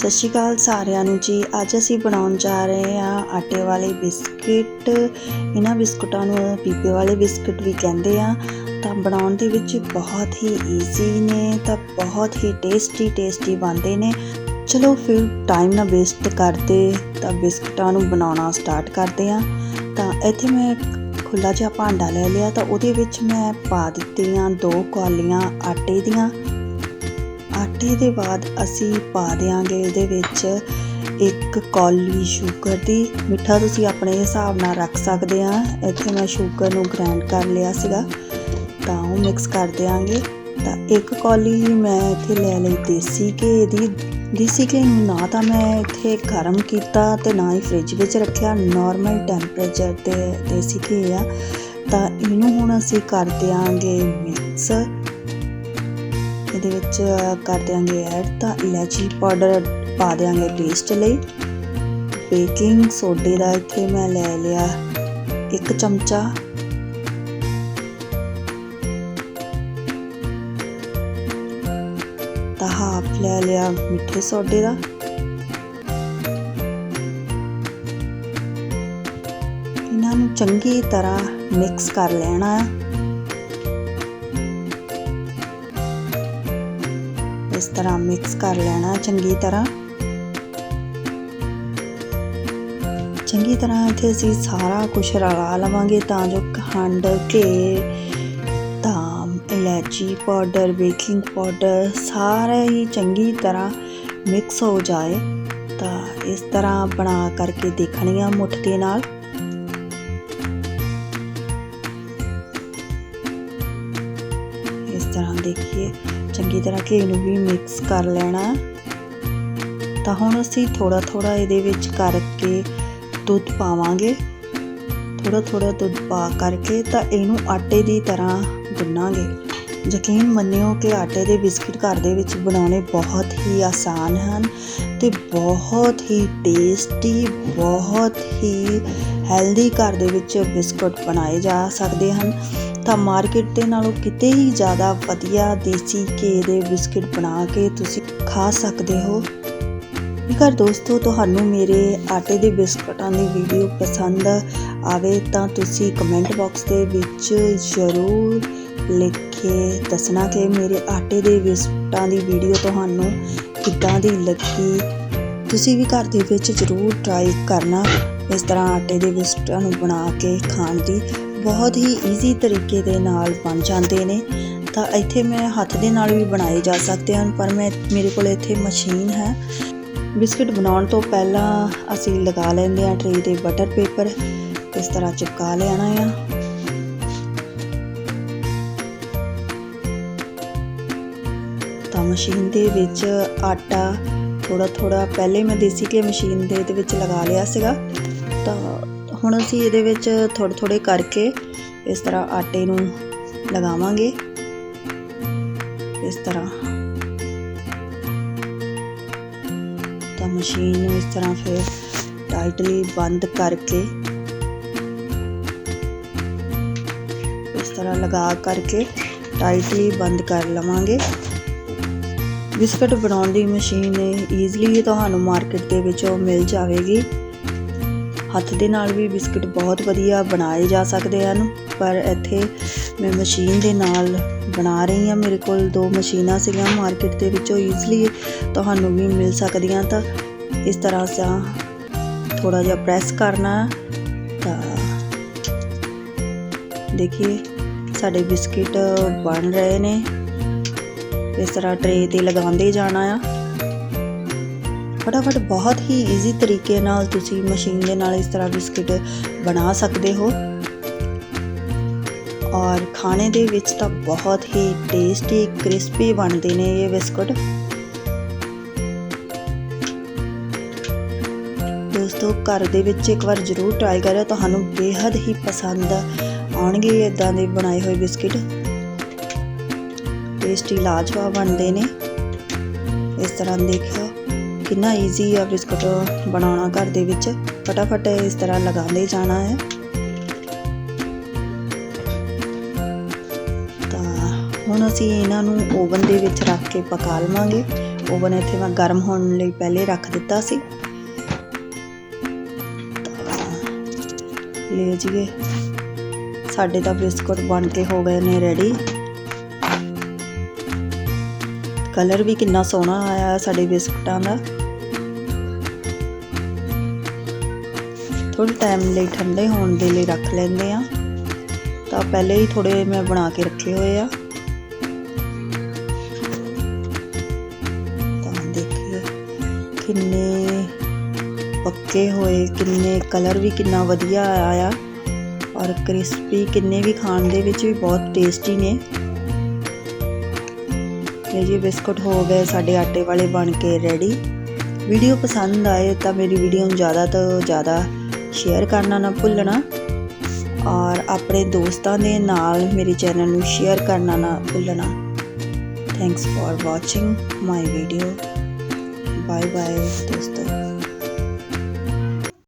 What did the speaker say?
ਸਤਿ ਸ਼੍ਰੀ ਅਕਾਲ ਸਾਰਿਆਂ ਨੂੰ ਜੀ। ਅੱਜ ਅਸੀਂ ਬਣਾਉਣ ਜਾ ਰਹੇ ਹਾਂ ਆਟੇ ਵਾਲੇ ਬਿਸਕਿਟ। ਇਹਨਾਂ ਬਿਸਕੁਟਾਂ ਨੂੰ ਪੀਪੇ ਵਾਲੇ ਬਿਸਕਿਟ ਵੀ ਕਹਿੰਦੇ ਆ। ਤਾਂ ਬਣਾਉਣ ਦੇ ਵਿੱਚ ਬਹੁਤ ਹੀ ਈਜ਼ੀ ਨੇ, ਤਾਂ ਬਹੁਤ ਹੀ ਟੇਸਟੀ ਟੇਸਟੀ ਬਣਦੇ ਨੇ। ਚਲੋ ਫਿਰ ਟਾਈਮ ਨਾ ਵੇਸਟ ਕਰਦੇ, ਤਾਂ ਬਿਸਕੁਟਾਂ ਨੂੰ ਬਣਾਉਣਾ ਸਟਾਰਟ ਕਰਦੇ ਆ ਤਾਂ ਇੱਥੇ ਮੈਂ ਖੁੱਲਾ ਜਿਹਾ ਭਾਂਡਾ ਲੈ ਲਿਆ, ਤਾਂ ਉਹਦੇ ਵਿੱਚ ਮੈਂ ਪਾ ਦਿੱਤੀਆਂ ਦੋ ਕੌਲੀਆਂ ਆਟੇ ਦੀਆਂ। ਆਟੇ ਦੇ ਬਾਅਦ ਅਸੀਂ ਪਾ ਦਿਆਂਗੇ ਇਹਦੇ ਵਿੱਚ ਇੱਕ ਕੌਲੀ ਸ਼ੂਗਰ ਦੀ। ਮਿੱਠਾ ਤੁਸੀਂ ਆਪਣੇ ਹਿਸਾਬ ਨਾਲ ਰੱਖ ਸਕਦੇ ਆ। ਇੱਥੇ ਮੈਂ ਸ਼ੂਗਰ ਨੂੰ ਗ੍ਰਾਈਂਡ ਕਰ ਲਿਆ ਸੀਗਾ, ਤਾਂ ਉਹ ਮਿਕਸ ਕਰ ਦਿਆਂਗੇ। ਤਾਂ ਇੱਕ ਕੌਲੀ ਮੈਂ ਇੱਥੇ ਲੈ ਲਈ ਦੇਸੀ ਘੇ ਦੀ। ਦੇਸੀ ਘੇ ਨੂੰ ਨਾ ਤਾਂ ਮੈਂ ਇੱਥੇ ਗਰਮ ਕੀਤਾ ਤੇ ਨਾ ਹੀ ਫ੍ਰਿਜ ਵਿੱਚ ਰੱਖਿਆ। ਨਾਰਮਲ ਟੈਂਪਰੇਚਰ ਤੇ ਦੇਸੀ ਘੇ ਆ। ਤਾਂ ਇਹਨੂੰ ਹੁਣ ਅਸੀਂ ਕਰ ਦਿਆਂਗੇ ਮਿਕਸ ਇਹਦੇ ਵਿੱਚ ਕਰ ਦਿਆਂਗੇ ਐਡ ਤਾਂ ਇਲਾਚੀ ਪਾਊਡਰ ਪਾ ਦਿਆਂਗੇ ਟੇਸਟ ਲਈ। ਬੇਕਿੰਗ ਸੋਡੇ ਦਾ ਇੱਥੇ ਮੈਂ ਲੈ ਲਿਆ ਇੱਕ ਚਮਚਾ। ਤਾਂ ਹਾਫ ਲੈ ਲਿਆ ਮਿੱਠੇ ਸੋਡੇ ਦਾ। ਇਹਨਾਂ ਨੂੰ ਚੰਗੀ ਤਰ੍ਹਾਂ ਮਿਕਸ ਕਰ ਲੈਣਾ। ਹੈ ਇਸ ਤਰ੍ਹਾਂ ਮਿਕਸ ਕਰ ਲੈਣਾ ਚੰਗੀ ਤਰ੍ਹਾਂ। ਚੰਗੀ ਤਰ੍ਹਾਂ ਇੱਥੇ ਅਸੀਂ ਸਾਰਾ ਕੁਝ ਰਲਾ ਲਵਾਂਗੇ ਤਾਂ ਜੋ ਖੰਡ, ਘੇ ਤਾਂ ਇਲਾਚੀ ਪਾਊਡਰ ਬੇਕਿੰਗ ਪਾਊਡਰ ਸਾਰਾ ਹੀ ਚੰਗੀ ਤਰ੍ਹਾਂ ਮਿਕਸ ਹੋ ਜਾਏ। ਤਾਂ ਇਸ ਤਰ੍ਹਾਂ ਬਣਾ ਕਰਕੇ ਦੇਖਣੀਆਂ ਮੁੱਠ ਦੇ ਨਾਲ। ਤਰ੍ਹਾਂ ਦੇਖੀਏ, ਚੰਗੀ ਤਰ੍ਹਾਂ ਘੀ ਨੂੰ ਵੀ ਮਿਕਸ ਕਰ ਲੈਣਾ। ਤਾਂ ਹੁਣ ਅਸੀਂ ਥੋੜਾ ਥੋੜਾ ਇਹਦੇ ਵਿੱਚ ਕਰਕੇ ਦੁੱਧ ਪਾਵਾਂਗੇ। ਥੋੜਾ ਥੋੜਾ ਦੁੱਧ ਪਾ ਕਰਕੇ ਤਾਂ ਇਹਨੂੰ ਆਟੇ ਦੀ ਤਰ੍ਹਾਂ ਗੁੰਨਾਂਗੇ। ਯਕੀਨ ਮੰਨਿਓ ਕਿ ਆਟੇ ਦੇ ਬਿਸਕਿਟ ਘਰ ਦੇ ਵਿੱਚ ਬਣਾਉਣੇ ਬਹੁਤ ਹੀ ਆਸਾਨ ਹਨ ਤੇ ਬਹੁਤ ਹੀ ਟੇਸਟੀ ਬਹੁਤ ਹੀ ਹੈਲਦੀ ਘਰ ਦੇ ਵਿੱਚ ਬਿਸਕੁਟ ਬਣਾਏ ਜਾ ਸਕਦੇ ਹਨ। ਤਾਂ ਮਾਰਕੀਟ ਦੇ ਨਾਲੋਂ ਕਿਤੇ ਹੀ ਜ਼ਿਆਦਾ ਵਧੀਆ ਦੇਸੀ ਘੇ ਦੇ ਬਿਸਕਿਟ ਬਣਾ ਕੇ ਤੁਸੀਂ ਖਾ ਸਕਦੇ ਹੋ। ਜੇਕਰ ਦੋਸਤੋ, ਤੁਹਾਨੂੰ ਮੇਰੇ ਆਟੇ ਦੇ ਬਿਸਕਟਾਂ ਦੀ ਵੀਡੀਓ ਪਸੰਦ ਆਵੇ ਤਾਂ ਤੁਸੀਂ ਕਮੈਂਟ ਬਾਕਸ ਦੇ ਵਿੱਚ ਜ਼ਰੂਰ ਲਿਖ ਕੇ ਦੱਸਣਾ ਕਿ ਮੇਰੇ ਆਟੇ ਦੇ ਬਿਸਕਟਾਂ ਦੀ ਵੀਡੀਓ ਤੁਹਾਨੂੰ ਕਿੱਦਾਂ ਦੀ ਲੱਗੀ। ਤੁਸੀਂ ਵੀ ਘਰ ਦੇ ਵਿੱਚ ਜ਼ਰੂਰ ਟਰਾਈ ਕਰਨਾ ਇਸ ਤਰ੍ਹਾਂ ਆਟੇ ਦੇ ਬਿਸਕਟਾਂ ਨੂੰ ਬਣਾ ਕੇ ਖਾਣ ਦੀ। ਬਹੁਤ ਹੀ ਈਜ਼ੀ ਤਰੀਕੇ ਦੇ ਨਾਲ ਬਣ ਜਾਂਦੇ ਨੇ। ਤਾਂ ਇੱਥੇ ਮੈਂ ਹੱਥ ਦੇ ਨਾਲ ਵੀ ਬਣਾਏ ਜਾ ਸਕਦੇ ਹਨ, ਪਰ ਮੈਂ ਮੇਰੇ ਕੋਲ ਇੱਥੇ ਮਸ਼ੀਨ ਹੈ। ਬਿਸਕਟ ਬਣਾਉਣ ਤੋਂ ਪਹਿਲਾਂ ਅਸੀਂ ਲਗਾ ਲੈਂਦੇ ਹਾਂ ਟਰੇ ਤੇ ਬਟਰ ਪੇਪਰ ਇਸ ਤਰ੍ਹਾਂ ਚਿਪਕਾ ਲੈਣਾ ਆ? ਤਾਂ ਮਸ਼ੀਨ ਦੇ ਵਿੱਚ ਆਟਾ ਥੋੜਾ ਥੋੜਾ ਪਹਿਲੇ ਮੈਂ ਦੇਸੀ ਘੀ ਮਸ਼ੀਨ ਦੇ ਦੇ ਵਿੱਚ ਲਗਾ ਲਿਆ ਸੀਗਾ। ਤਾਂ ਹੁਣ ਅਸੀਂ ਇਹਦੇ ਵਿੱਚ ਥੋੜੇ ਥੋੜੇ ਕਰਕੇ ਇਸ ਤਰ੍ਹਾਂ ਆਟੇ ਨੂੰ ਲਗਾਵਾਂਗੇ। ਇਸ ਤਰ੍ਹਾਂ। ਤਾਂ ਮਸ਼ੀਨ ਨੂੰ ਇਸ ਤਰ੍ਹਾਂ ਫਿਰ ਟਾਈਟਲੀ ਬੰਦ ਕਰਕੇ ਇਸ ਤਰ੍ਹਾਂ ਲਗਾ ਕਰਕੇ ਟਾਈਟਲੀ ਬੰਦ ਕਰ ਲਵਾਂਗੇ। ਬਿਸਕਟ ਬਣਾਉਣ ਦੀ ਮਸ਼ੀਨ ਈਜ਼ੀਲੀ ਤੁਹਾਨੂੰ ਮਾਰਕੀਟ ਦੇ ਵਿੱਚੋਂ ਮਿਲ ਜਾਵੇਗੀ। ਹੱਥ ਦੇ ਨਾਲ ਵੀ ਬਿਸਕਟ ਬਹੁਤ ਵਧੀਆ ਬਣਾਏ ਜਾ ਸਕਦੇ ਹਨ, ਪਰ ਇੱਥੇ ਮੈਂ ਮਸ਼ੀਨ ਦੇ ਨਾਲ ਬਣਾ ਰਹੀ ਹਾਂ। ਮੇਰੇ ਕੋਲ ਦੋ ਮਸ਼ੀਨਾਂ ਸੀਗੀਆਂ ਮਾਰਕੀਟ ਦੇ ਵਿੱਚੋਂ ਈਜ਼ੀਲੀ ਤੁਹਾਨੂੰ ਵੀ ਮਿਲ ਸਕਦੀਆਂ ਤਾਂ ਇਸ ਤਰ੍ਹਾਂ ਸਾ ਥੋੜਾ ਜਿਹਾ ਪ੍ਰੈਸ ਕਰਨਾ ਤਾਂ ਦੇਖੀਏ। ਸਾਡੇ ਬਿਸਕਿਟ ਬਣ ਰਹੇ ਨੇ। ਇਸ ਤਰ੍ਹਾਂ ਟਰੇ ਤੇ ਲਗਾਉਂਦੇ ਜਾਣਾ ਆ। ਫਟਾਫਟ ਬਹੁਤ ਹੀ ਈਜ਼ੀ ਤਰੀਕੇ ਨਾਲ ਤੁਸੀਂ ਮਸ਼ੀਨ ਦੇ ਨਾਲ ਇਸ ਤਰ੍ਹਾਂ ਬਿਸਕਿਟ ਬਣਾ ਸਕਦੇ ਹੋ। ਔਰ ਖਾਣੇ ਦੇ ਵਿੱਚ ਤਾਂ ਬਹੁਤ ਹੀ ਟੇਸਟੀ ਕ੍ਰਿਸਪੀ ਬਣਦੇ ਨੇ ਇਹ ਬਿਸਕੁਟ। ਦੋਸਤੋ, ਘਰ ਦੇ ਵਿੱਚ ਇੱਕ ਵਾਰ ਜ਼ਰੂਰ ਟਰਾਈ ਕਰਿਓ, ਤੁਹਾਨੂੰ ਬੇहद ਹੀ ਪਸੰਦ ਆਉਣਗੇ ਇਦਾਂ ਦੇ ਬਣਾਏ ਹੋਏ ਬਿਸਕਿਟ। ਟੇਸਟੀ ਲਾਜਵਾਬ ਬਣਦੇ ਨੇ। ਇਸ ਤਰ੍ਹਾਂ ਦੇਖਿਓ, ਕਿੰਨਾ ਈਜ਼ੀ ਆ ਬਿਸਕੁਟ ਬਣਾਉਣਾ ਘਰ ਦੇ ਵਿੱਚ। ਫਟਾਫਟ ਇਸ ਤਰ੍ਹਾਂ ਲਗਾਉਂਦੇ ਜਾਣਾ ਹੈ। ਤਾਂ ਹੁਣ ਅਸੀਂ ਇਹਨਾਂ ਨੂੰ ਓਵਨ ਦੇ ਵਿੱਚ ਰੱਖ ਕੇ ਪਕਾ ਲਵਾਂਗੇ। ਓਵਨ ਇੱਥੇ ਮੈਂ ਗਰਮ ਹੋਣ ਲਈ ਪਹਿਲੇ ਰੱਖ ਦਿੱਤਾ ਸੀ। ਲੈ ਜੀਏ ਸਾਡੇ ਤਾਂ ਬਿਸਕੁਟ ਬਣ ਕੇ ਹੋ ਗਏ ਨੇ ਰੈਡੀ ਕਲਰ ਵੀ ਕਿੰਨਾ ਸੋਹਣਾ ਆਇਆ ਸਾਡੇ ਬਿਸਕੁਟਾਂ ਦਾ। ਥੋੜੇ ਟਾਈਮ ਲਈ ਠੰਡੇ ਹੋਣ ਦੇ ਲਈ ਰੱਖ ਲੈਂਦੇ ਆ ਤਾਂ ਪਹਿਲੇ ਹੀ ਥੋੜੇ ਮੈਂ ਬਣਾ ਕੇ ਰੱਖੇ ਹੋਏ ਆ। ਤਾਂ ਦੇਖੀਏ ਕਿੰਨੇ ਪੱਕੇ ਹੋਏ, ਕਿੰਨੇ ਕਲਰ ਵੀ ਕਿੰਨਾ ਵਧੀਆ ਆਇਆ। ਔਰ ਕ੍ਰਿਸਪੀ ਕਿੰਨੇ ਵੀ ਖਾਣ ਦੇ ਵਿੱਚ ਵੀ ਬਹੁਤ ਟੇਸਟੀ ਨੇ। ਇਹ ਜੀ ਬਿਸਕੁਟ ਹੋ ਗਏ ਸਾਡੇ ਆਟੇ ਵਾਲੇ ਬਣ ਕੇ ਰੈਡੀ ਵੀਡੀਓ ਪਸੰਦ ਆਏ ਤਾਂ ਮੇਰੀ ਵੀਡੀਓ ਨੂੰ ਜ਼ਿਆਦਾ ਤੋਂ ਜ਼ਿਆਦਾ ਸ਼ੇਅਰ ਕਰਨਾ ਨਾ ਭੁੱਲਣਾ। ਔਰ ਆਪਣੇ ਦੋਸਤਾਂ ਦੇ ਨਾਲ ਮੇਰੇ ਚੈਨਲ ਨੂੰ ਸ਼ੇਅਰ ਕਰਨਾ ਨਾ ਭੁੱਲਣਾ। Thanks for watching my video bye bye ਦੋਸਤੋ।